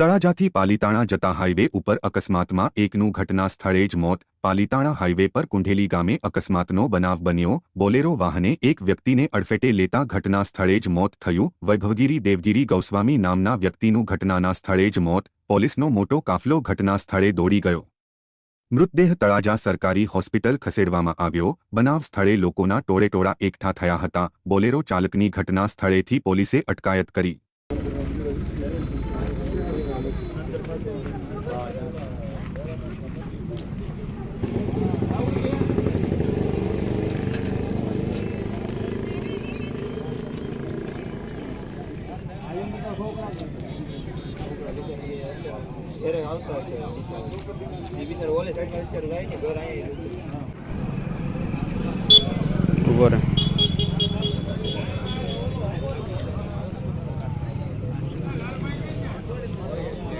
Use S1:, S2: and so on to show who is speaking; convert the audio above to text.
S1: તળાજાથી પાલીતાણા જતા હાઇવે ઉપર અકસ્માતમાં એકનું ઘટના સ્થળે જ મોત. પાલીતાણા હાઇવે પર કુંઢેલી ગામે અકસ્માતનો બનાવ બન્યો. બોલેરો વાહને એક વ્યક્તિને અડફેટે લેતા ઘટના સ્થળે જ મોત થયું. વૈભવગીરી દેવગીરી ગૌસ્વામી નામના વ્યક્તિનું ઘટનાના સ્થળે જ મોત. પોલીસનો મોટો કાફલો ઘટના સ્થળે દોડી ગયો. મૃતદેહ તળાજા સરકારી હોસ્પિટલ ખસેડવામાં આવ્યો. બનાવ સ્થળે લોકોના ટોળેટોળા એકઠા થયા હતા. બોલેરો ચાલકની ઘટના સ્થળેથી પોલીસે અટકાયત કરી.
S2: ઘરે આવતા હશે એ બિચારો ઓલે અત્યારે ને ઘર અહીંયા
S3: ઊભો રહે.